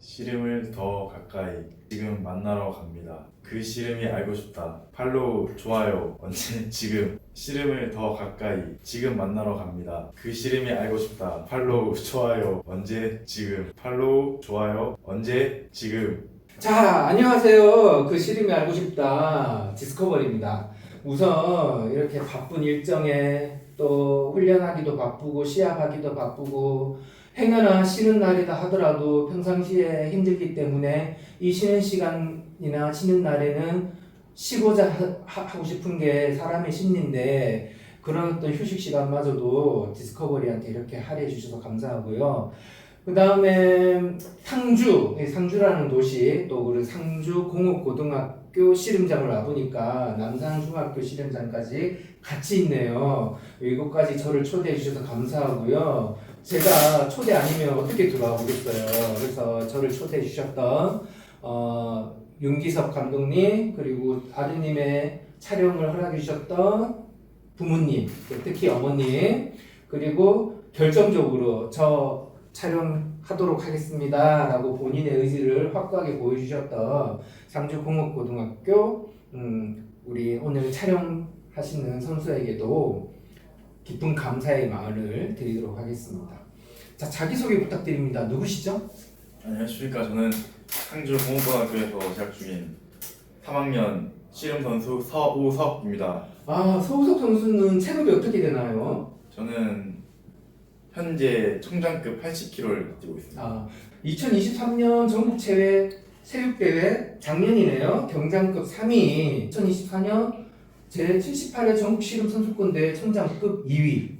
씨름을 더 가까이 지금 만나러 갑니다. 그 씨름이 알고 싶다. 팔로우 좋아요 언제 지금 씨름을 더 가까이 지금 만나러 갑니다. 그 씨름이 알고 싶다. 팔로우 좋아요 언제 지금 팔로우 좋아요 언제 지금 자, 안녕하세요. 그 시름이 알고 싶다. 디스커버리입니다. 우선 이렇게 바쁜 일정에 또 훈련하기도 바쁘고 시합하기도 바쁘고 행여나 쉬는 날이다 하더라도 평상시에 힘들기 때문에 이 쉬는 시간이나 쉬는 날에는 쉬고자 하- 하- 하고 싶은 게 사람의 심리인데 그런 어떤 휴식 시간마저도 디스커버리한테 이렇게 할애해 주셔서 감사하고요. 그 다음에 상주, 이 상주라는 도시 또 우리 상주 공업고등학교 씨름장을 와보니까 남산중학교 씨름장까지 같이 있네요. 이곳까지 저를 초대해 주셔서 감사하고요. 제가 초대 아니면 어떻게 들어와 보겠어요. 그래서 저를 초대해 주셨던 어, 윤기석 감독님 그리고 아드님의 촬영을 허락해 주셨던 부모님 특히 어머님 그리고 결정적으로 저 촬영하도록 하겠습니다. 라고 본인의 의지를 확고하게 보여주셨던 상주공업고등학교 음, 우리 오늘 촬영하시는 선수에게도 깊은 감사의 마음을 드리도록 하겠습니다. 자, 자기소개 부탁드립니다. 누구시죠? 안녕하십니까 저는 상주 공업고등학교에서 재학 중인 3학년 씨름 선수 서우석입니다. 아, 서우석 선수는 체급이 어떻게 되나요? 저는 현재 청장급 80kg를 뛰고 있습니다. 아, 2023년 전국체회 체육대회 작년이네요. 경장급 3위. 2024년 제78회 전국 씨름 선수권대회 청장급 2위.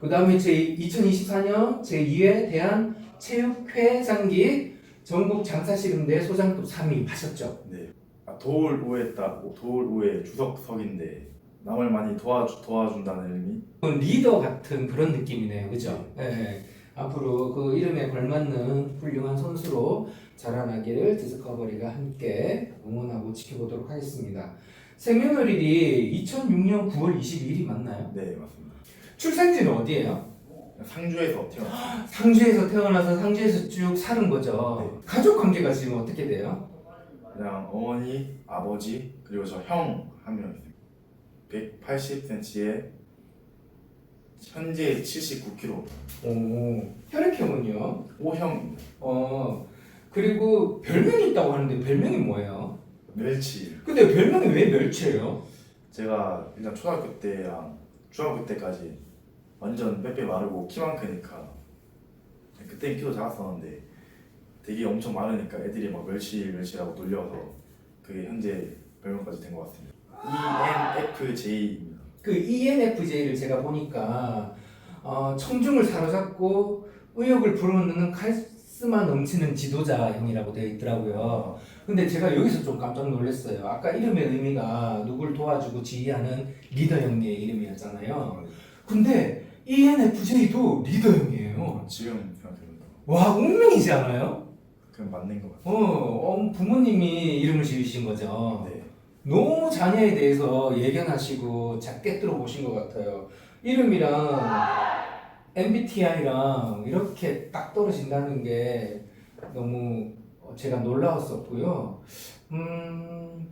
그 다음에 제 2024년 제2회 대한 체육회장기 전국 장사씨름대 소장급 3위 하셨죠. 네. 아, 도울 우에 딱 도울 우에 주석석인데 남을 많이 도와주, 도와준다는 의미. 리더 같은 그런 느낌이네요. 그죠? 네. 앞으로 그 이름에 걸맞는 훌륭한 선수로 자라나기를 디스커버리가 함께 응원하고 지켜보도록 하겠습니다. 생년월일이 2006년 9월 22일이 맞나요? 네 맞습니다. 출생지는 어디예요? 상주에서 태어났습니다. 상주에서 태어나서 상주에서 쭉 사는 거죠. 가족 관계가 지금 어떻게 돼요? 그냥 어머니, 아버지 그리고 저 형 한 명 있습니다. 180cm에 현재 79kg 오, 혈액형은요? O형입니다. 어, 그리고 별명이 있다고 하는데 별명이 뭐예요? 멸치. 근데 별명이 왜 멸치예요? 제가 일단 초등학교 때랑 중학교 때까지 완전 빼빼 마르고 키만 크니까 그때 키도 작았었는데 되게 엄청 많으니까 애들이 막 멸치 멸치라고 놀려서 그게 현재 별명까지 된 것 같습니다. ENFJ입니다. 그 ENFJ를 제가 보니까 어, 청중을 사로잡고 의욕을 불어넣는 카리스마 넘치는 지도자 형이라고 되어 있더라고요. 근데 제가 여기서 좀 깜짝 놀랐어요. 아까 이름의 의미가 누굴 도와주고 지휘하는 리더 형의 이름이었잖아요. 근데 ENFJ도 리더 형이에요. 지금 생각해보니까 와 운명이지 않아요? 그냥 맞는 것 어, 어, bu모님이 이름을 지으신 거죠. 같아요. 네. 너무 자녀에 대해서 예견하시고 작게 들어보신 것 같아요. 이름이랑 MBTI랑 이렇게 딱 떨어진다는 게 너무 제가 놀라웠었고요. 음,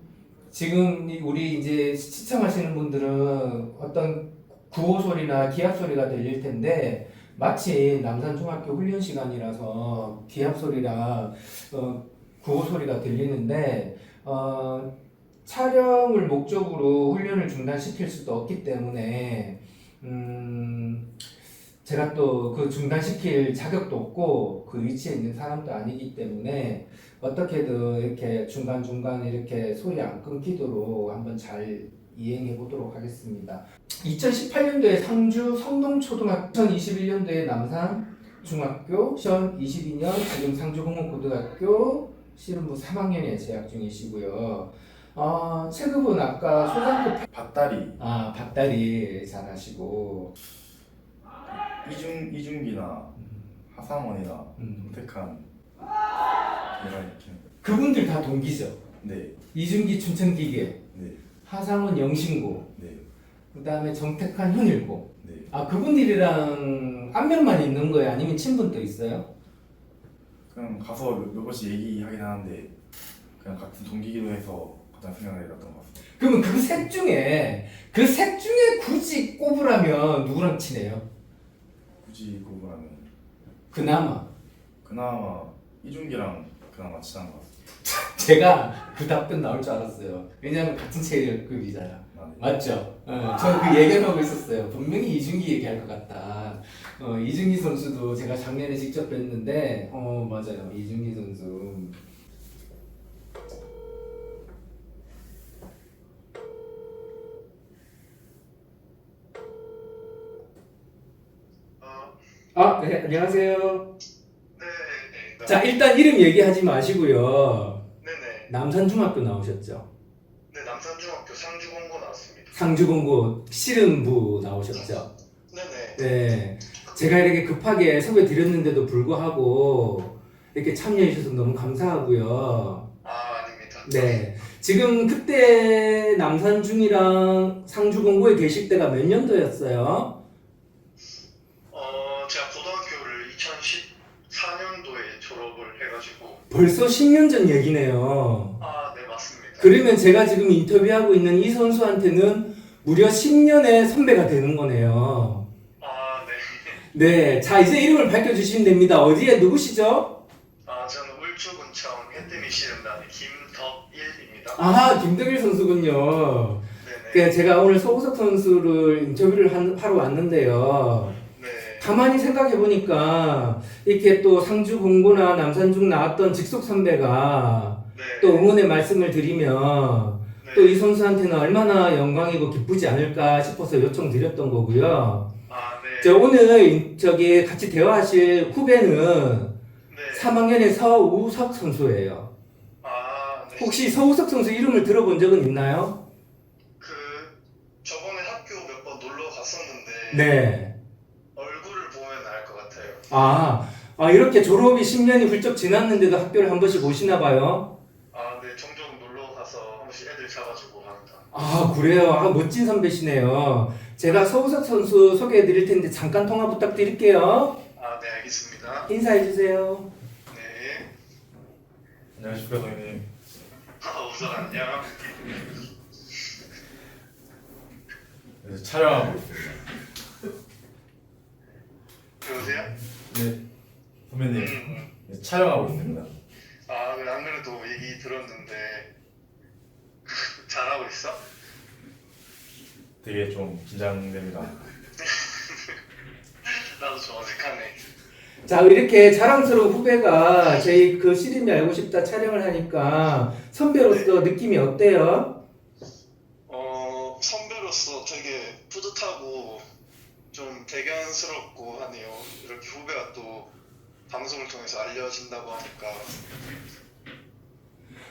지금 이- 우리 이제 시청하시는 분들은 어떤 구호 소리나 기합 소리가 들릴 텐데 마치 남산중학교 훈련 시간이라서 기합 소리랑 어, 구호 소리가 들리는데 어, 촬영을 목적으로 훈련을 중단시킬 수도 없기 때문에 음, 제가 또 그 중단시킬 자격도 없고 그 위치에 있는 사람도 아니기 때문에 어떻게든 이렇게 중간중간 이렇게 소리 안 끊기도록 한번 잘 이행해 보도록 하겠습니다. 2018년도에 상주 성동초등학교, 2021년도에 남산 중학교, 2022년 지금 상주공업고등학교 씨름부 3학년에 재학 중이시고요. 어, 체급은 아까 소장급 밭다리 아 밭다리 잘 하시고 이중 이중기나 하상원이나 음, 선택한 제가 이렇게 그분들 다 동기죠. 네, 이준기 춘천기계, 네, 하상원 영신고, 네, 그 다음에 정택한 현일고. 네. 아 그분들이랑 안면만 있는 거예요? 아니면 친분도 있어요? 그냥 가서 몇, 몇 번씩 얘기하긴 하는데 그냥 같은 동기기도 해서 가장 생각이 났던 것 같습니다. 그러면 그 셋 중에 그 셋 중에 굳이 꼽으라면 누구랑 친해요? 굳이 꼽으라면 그나마 그나마 이준기랑 그나마 친한 것 같습니다. 제가 그 답변 나올 줄 알았어요. 왜냐하면 같은 체력급이잖아. 아, 네. 맞죠? 어, 저그 예견하고 있었어요. 분명히 이준기 얘기할 것 같다. 어, 이준기 선수도 제가 작년에 직접 뵀는데, 어 맞아요. 이준기 선수. 아, 네, 안녕하세요. 네, 네. 자, 일단 이름 얘기하지 마시고요. 네네. 남산중학교 나오셨죠? 네, 남산중학교 상주공고 나왔습니다. 상주공고 씨름부 나오셨죠? 네네. 네. 제가 이렇게 급하게 섭외 드렸는데도 불구하고 이렇게 참여해 주셔서 너무 감사하고요. 아, 아닙니다. 네. 지금 그때 남산중이랑 상주공고에 계실 때가 몇 년도였어요? 벌써 10년 전 얘기네요. 아, 네, 맞습니다. 그러면 제가 지금 인터뷰하고 있는 이 선수한테는 무려 10년의 선배가 되는 거네요. 아, 네. 네. 자, 이제 이름을 밝혀주시면 됩니다. 어디에 누구시죠? 아, 저는 울주군청 해뜨미 씨름단의 김덕일입니다. 아, 김덕일 선수군요. 네네. 그 제가 오늘 소우석 선수를 인터뷰를 한- 하러 왔는데요. 네. 가만히 생각해 보니까 이렇게 또 상주 공고나 남산중 나왔던 직속 선배가 네. 또 응원의 말씀을 드리면 네. 또이 선수한테는 얼마나 영광이고 기쁘지 않을까 싶어서 요청드렸던 거고요. 아, 네. 저 오늘 저기 같이 대화하실 후배는 네. 3학년의 서우석 선수예요. 아, 네. 혹시 서우석 선수 이름을 들어본 적은 있나요? 그, 저번에 학교 몇 번 놀러 갔었는데. 네. 아, 아 이렇게 졸업이 10년이 훌쩍 지났는데도 학교를 한 번씩 오시나 봐요. 아, 네, 종종 놀러 가서 한 번씩 애들 잡아주고 합니다. 아 그래요. 아 멋진 선배시네요. 제가 서우석 선수 소개해 드릴 텐데 잠깐 통화 부탁드릴게요. 아, 네, 알겠습니다. 인사해 주세요. 네. 안녕하십니까 선생님. 아, 우선 안녕. 그래서 촬영하고 있습니다. 여보세요? 네. 선배님 음, 네, 촬영하고 있습니다. 아, 네, 안 그래도 얘기 들었는데 잘하고 있어? 되게 좀 긴장됩니다. 나도 좀 어색하네. 자 이렇게 자랑스러운 후배가 저희 그 시림이 알고 싶다 촬영을 하니까 선배로서 느낌이 어때요? 어, 선배로서 되게 뿌듯하고 좀 대견스럽고 하네요. 이렇게 후배가 또 방송을 통해서 알려진다고 하니까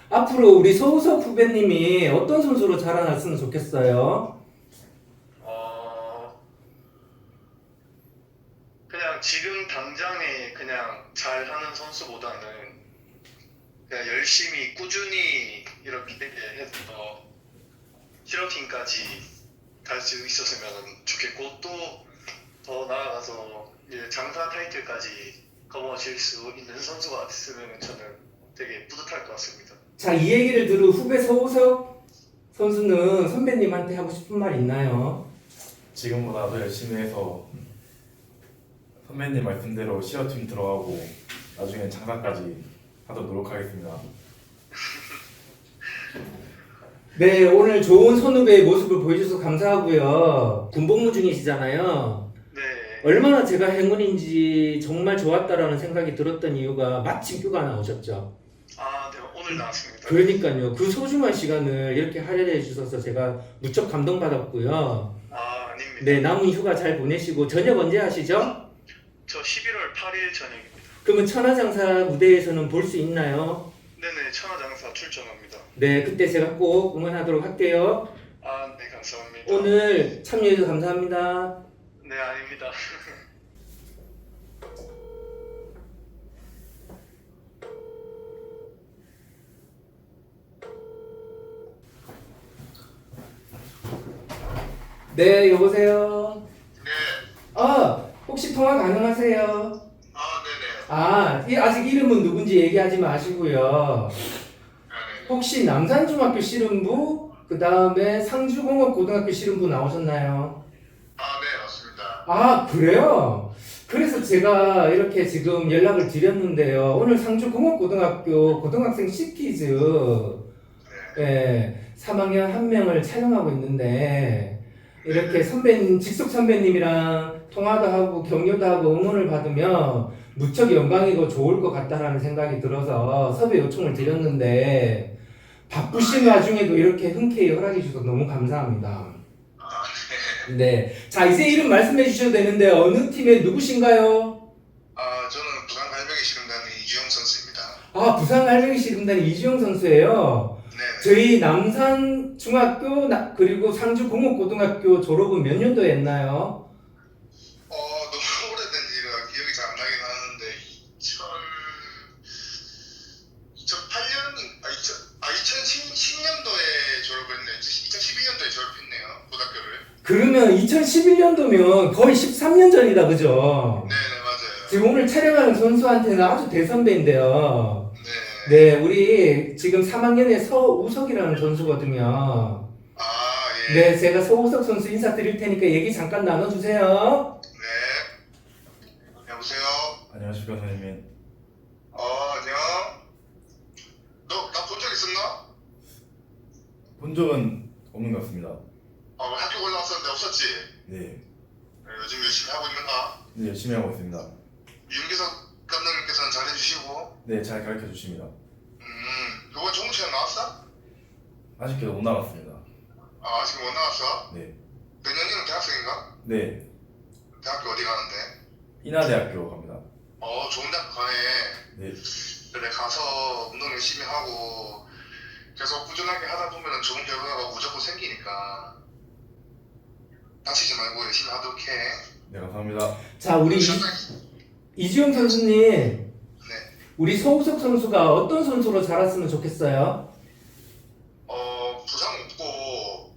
앞으로 우리 서우석 후배님이 어떤 선수로 자라났으면 좋겠어요? 어 그냥 지금 당장에 그냥 잘하는 선수보다는 그냥 열심히 꾸준히 이렇게 해서 실업팀까지 갈 수 있었으면 좋겠고 또 더 나아가서 이제 장사 타이틀까지 거머쥘 수 있는 선수가 됐으면 저는 되게 뿌듯할 것 같습니다. 자 이 얘기를 들은 후배 서우석 선수는 선배님한테 하고 싶은 말 있나요? 지금보다 더 열심히 해서 선배님 말씀대로 시어팀 들어가고 나중에 장사까지 하도록 노력하겠습니다. 네, 오늘 좋은 선후배의 모습을 보여주셔서 감사하고요. 군복무 중이시잖아요. 네. 얼마나 제가 행운인지 정말 좋았다라는 생각이 들었던 이유가 마침 휴가 나오셨죠. 아, 네. 오늘 나왔습니다. 그러니까요. 그 소중한 시간을 이렇게 할애해 주셔서 제가 무척 감동받았고요. 아, 아닙니다. 네, 남은 휴가 잘 보내시고 저녁 언제 하시죠? 저 11월 8일 저녁입니다. 그러면 천하장사 무대에서는 볼 수 있나요? 네네, 천하장사 출전합니다. 네, 그때 제가 꼭 응원하도록 할게요. 아, 네, 감사합니다. 오늘 참여해주셔서 감사합니다. 네, 아닙니다. 네, 여보세요. 네, 아, 혹시 통화 가능하세요? 아, 네네. 아, 이- 아직 이름은 누군지 얘기하지 마시고요. 네. 혹시 남산중학교 씨름부, 그 다음에 상주공업고등학교 씨름부 나오셨나요? 아, 그래요? 그래서 제가 이렇게 지금 연락을 드렸는데요. 오늘 상주공업고등학교 고등학생 C키즈, 예, 3학년 한 명을 촬영하고 있는데, 이렇게 선배님, 직속 선배님이랑 통화도 하고 격려도 하고 응원을 받으면 무척 영광이고 좋을 것 같다라는 생각이 들어서 섭외 요청을 드렸는데, 바쁘신 와중에도 이렇게 흔쾌히 허락해 주셔서 너무 감사합니다. 아, 네. 네. 자, 이제 이름 말씀해 주셔도 되는데, 어느 팀의 누구신가요? 아, 저는 부산 갈매기 씨름단의 이주영 선수입니다. 아, 부산 갈매기 씨름단 이주영 선수예요. 네. 저희 남산 중학교 나- 그리고 상주 공업고등학교 졸업은 몇 년도에 했나요? 그러면 2011년도면 거의 13년 전이다, 그죠? 네, 네, 맞아요. 지금 오늘 촬영하는 선수한테는 아주 대선배인데요. 네. 네, 우리 지금 3학년에 서우석이라는 선수거든요. 아, 예. 네, 제가 서우석 선수 인사드릴 테니까 얘기 잠깐 나눠주세요. 네. 여보세요. 안녕하십니까 선생님. 어, 안녕. 너 나 본 적 있었나? 본 적은 없는 것 같습니다. 어, 학교 올라왔었는데 없었지. 네, 네, 요즘 열심히 하고 있는가? 네 열심히 하고 있습니다. 윤기석 감독님께서는 잘해주시고, 네, 잘 가르쳐 주십니다. 음, 이번 종무 시간 나왔어? 아쉽게도 못 나갔습니다. 아, 아직 못 나왔어? 네, 내년에는 대학생인가? 네 대학교 어디 가는데? 인하대학교 갑니다. 어, 좋은 대학 가네. 네, 그래, 가서 운동 열심히 하고, 계속 꾸준하게 하다 보면 좋은 결과가 무조건 생기니까. 다치지 말고 열심히 하도록 해. 네 감사합니다. 자, 우리 이, 시험장- 이주영 선수님, 네. 우리 서우석 선수가 어떤 선수로 자랐으면 좋겠어요? 어, 부상 없고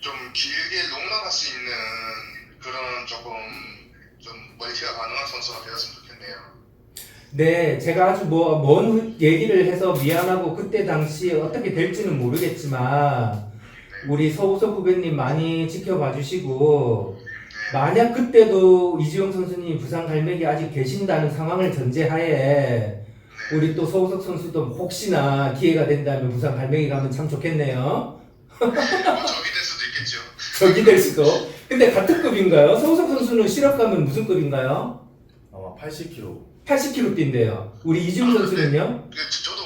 좀 길게 롱런할 수 있는 그런 조금 좀 멀티가 가능한 선수가 되었으면 좋겠네요. 네, 제가 아주 뭐, 먼 얘기를 해서 미안하고 그때 당시 어떻게 될지는 모르겠지만, 우리 서우석 후배님 많이 지켜봐 주시고, 만약 그때도 이지용 선수님 부산 갈매기 아직 계신다는 상황을 전제하에, 우리 또 서우석 선수도 혹시나 기회가 된다면 부산 갈매기 가면 참 좋겠네요. 뭐 적이 될 수도 있겠죠. 적이 될 수도. 근데 같은 급인가요? 서우석 선수는 실업 가면 무슨 급인가요? 아마 80kg. 80kg 뛴대요. 우리 이지용 선수는요? 저- 저도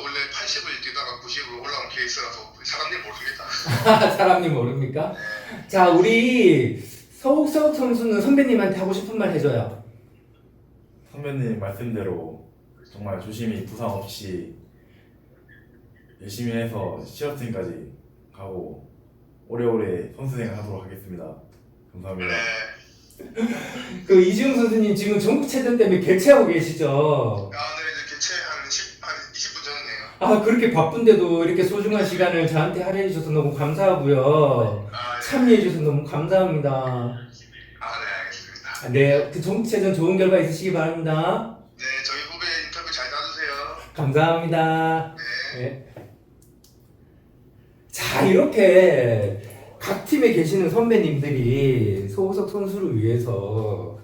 사람님 모릅니까? 자, 우리 서욱석 선수는 선배님한테 하고 싶은 말 해줘요. 선배님 말씀대로 정말 조심히 부상 없이 열심히 해서 시합팀까지 가고 오래오래 선수생활 하도록 하겠습니다. 감사합니다. 네. 그 이지용 선수님 지금 전국 체전 때문에 개최하고 계시죠? 아, 아, 그렇게 바쁜데도 이렇게 소중한 시간을 저한테 할애해 주셔서 너무 감사하고요. 아, 네. 참여해 주셔서 너무 감사합니다. 아, 네, 알겠습니다. 네, 그 전국체전 좋은 결과 있으시기 바랍니다. 네, 저희 후배 인터뷰 잘 놔주세요. 감사합니다. 네. 네. 자 이렇게 각 팀에 계시는 선배님들이 소호석 선수를 위해서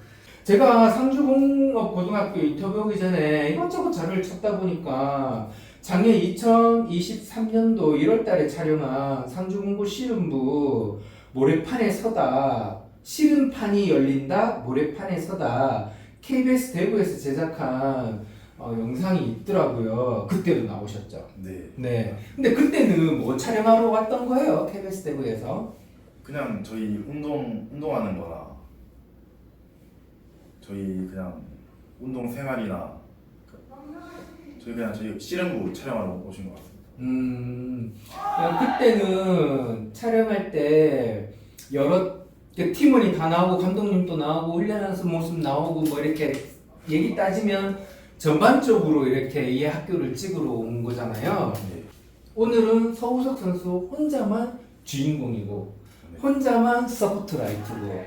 제가 상주공업 고등학교 인터뷰 오기 전에 이것저것 자료를 찾다 보니까 작년 2023년도 1월달에 촬영한 상주공고 씨름부 모래판에 서다 씨름판이 열린다 모래판에 서다 KBS 대구에서 제작한 어, 영상이 있더라고요. 그때도 나오셨죠. 네, 네. 근데 그때는 뭐 촬영하러 왔던 거예요? KBS 대구에서. 그냥 저희 운동 운동하는 거나 저희 그냥 운동 생활이나 저희 그냥 저희 씨름부 촬영하러 오신 것 같습니다. 음, 그냥 그때는 촬영할 때 여러 그 팀원이 다 나오고 감독님도 나오고 훈련하는 모습 나오고 뭐 이렇게 얘기 따지면 전반적으로 이렇게 이 학교를 찍으러 온 거잖아요. 네, 오늘은 서우석 선수 혼자만 주인공이고 혼자만 서포트라이트고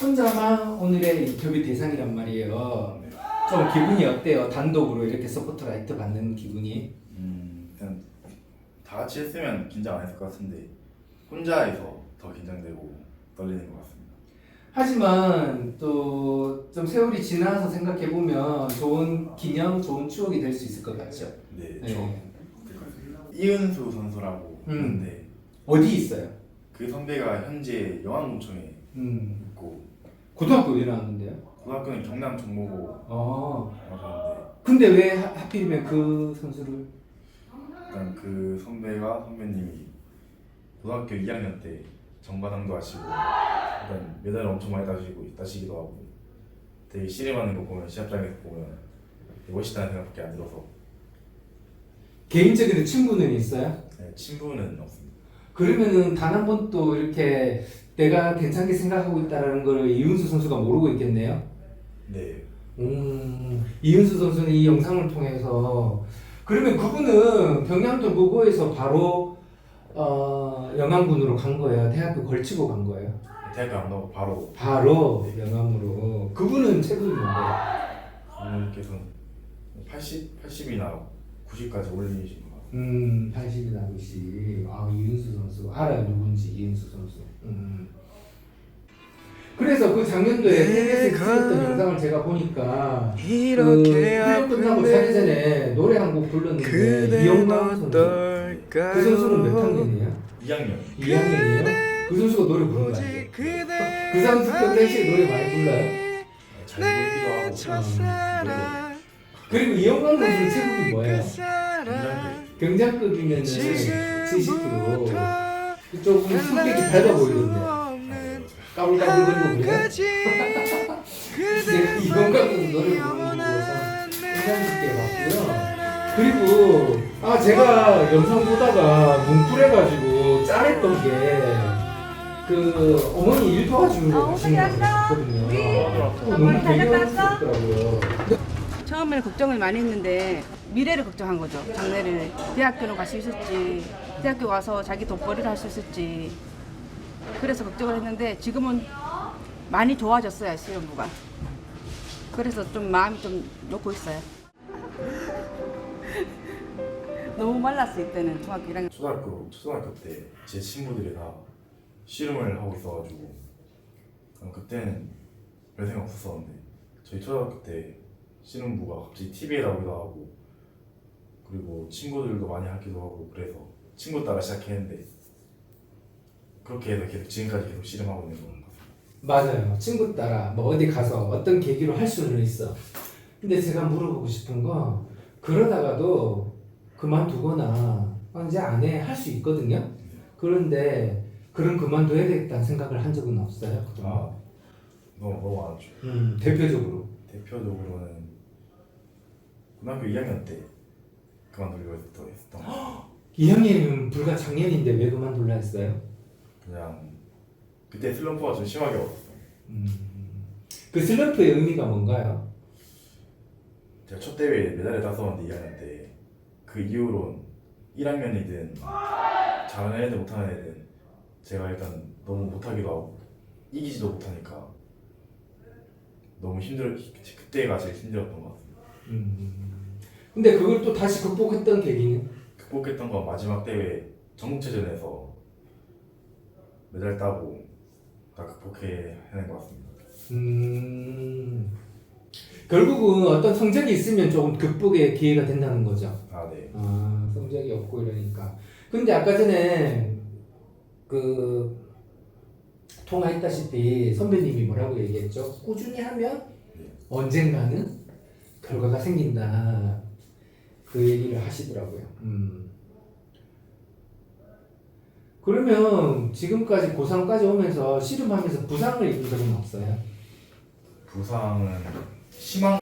혼자만 오늘의 인터뷰 대상이란 말이에요. 네. 좀 기분이 어때요? 단독으로 이렇게 서포트라이트 받는 기분이? 음, 그냥 다 같이 했으면 긴장 안 했을 것 같은데 혼자해서 더 긴장되고 떨리는 것 같습니다. 하지만 또 좀 세월이 지나서 생각해 보면 좋은 기념, 좋은 추억이 될 수 있을 것 같죠. 네, 네. 좀 될것 같습니다. 이은수 선수라고 음. 있는데 어디 있어요? 그 선배가 현재 영암공청에 음, 있고 고등학교 어디 나왔는데요? 고등학교는 경남 정모고 어, 나왔는데 근데 왜 하, 하필이면 그 선수를? 일단 그 선배가 선배님이 고등학교 2학년 때 정관왕도 하시고 일단 메달을 엄청 많이 따시고 따시기도 하고 되게 씨름하는 거 보면 시합장에서 보면 되게 멋있다는 생각밖에 안 들어서 개인적인 친구는 있어요? 네, 친분은 없습니다. 그러면은 단 한 번도 이렇게 내가 괜찮게 생각하고 있다라는 걸 이윤수 선수가 모르고 있겠네요. 네, 음, 이윤수 선수는 이 영상을 통해서 그러면 그분은 평양도 무고에서 바로 어, 영암군으로 간 거예요. 대학교 걸치고 간 거예요. 대학교 안 가고 바로 바로 영암으로. 그분은 체급이 뭔데요? 부모님께서는 80, 80이나 90까지 올리신 것 같아요. 음, 80이 나듯이. 아, 이윤수 선수. 알아요, 누군지, 이윤수 선수. 음. 그래서 그 작년도에 KBS에 찍었던 영상을 제가 보니까 그 이렇게 훈련 끝나고 자기 전에 노래 한 곡 불렀는데 이영광 선수? 그 선수는 몇 학년이에요? 2학년 2학년이에요? 그 선수가 노래 부르는 거 아니에요? 그 선수 평상시에 노래 많이 불러요? 잘 부르기도 하고 첫사랑 그리고 이영광 선수는 체급이 뭐예요? 사랑 경장급이면은 70kg 그쪽은 성격이 밝아 보이던데 까불까불거리고 그래요? 끝까지 근데 이건강 선수 노래 부르는 거 봤고요. 그리고 아 제가 영상 보다가 뭉클해가지고 짠했던 게 그 어머니 일 도와주러 가시는 거 봤거든요. 어, 너무 배경스럽더라고요. 처음에는 걱정을 많이 했는데 미래를 걱정한 거죠. 장래를. 대학교는 갈 수 있을지, 대학교 가서 자기 돈벌이를 할 수 있을지. 그래서 걱정을 했는데 지금은 많이 좋아졌어요 시험부가. 그래서 좀 마음이 좀 놓고 있어요. 너무 말랐어 이때는 중학교 1학년. 초등학교 초등학교 때 제 친구들이 다 씨름을 하고 있어가지고 난 그때는 별 생각 없었었는데 저희 초등학교 때 씨름부가 갑자기 TV에 나오기도 하고 그리고 친구들도 많이 하기도 하고 그래서 친구 따라 시작했는데 그렇게 해서 계속 지금까지 계속 씨름하고 있는 것 같아요. 맞아요. 친구 따라 뭐 어디 가서 어떤 계기로 할 수는 있어. 근데 제가 물어보고 싶은 건 그러다가도 그만두거나 어, 이제 안 해 할 수 있거든요. 그런데 그런 그만둬야 되겠다는 생각을 한 적은 없어요. 그동안. 아 너무 너무 많았죠. 음, 대표적으로. 대표적으로는 고등학교 2학년 때 그만두려고 했던 했던 거. 2학년이면 불과 작년인데 왜 그만둘라 했어요? 그냥 그때 슬럼프가 좀 심하게 왔었어요. 음, 그 슬럼프의 의미가 뭔가요? 제가 첫 대회에 메달을 땄었는데 2학년 때 그 이후로 1학년이든 잘하는 애들 못하는 애든 제가 일단 너무 못하기도 하고 이기지도 못하니까 너무 힘들 그때가 제일 힘들었던 것 같습니다. 음, 근데 그걸 또 다시 극복했던 계기는? 극복했던 건 마지막 대회 전국체전에서 메달 따고 다 극복해낸 것 같습니다. 음, 결국은 어떤 성적이 있으면 조금 극복의 기회가 된다는 거죠. 아 네. 아, 성적이 없고 이러니까. 근데 아까 전에 그 통화했다시피 선배님이 뭐라고 얘기했죠? 꾸준히 하면 언젠가는 결과가 생긴다. 그 얘기를 하시더라고요. 음. 그러면 지금까지 고3까지 오면서 씨름하면서 부상을 입은 적은 없어요? 부상은 심한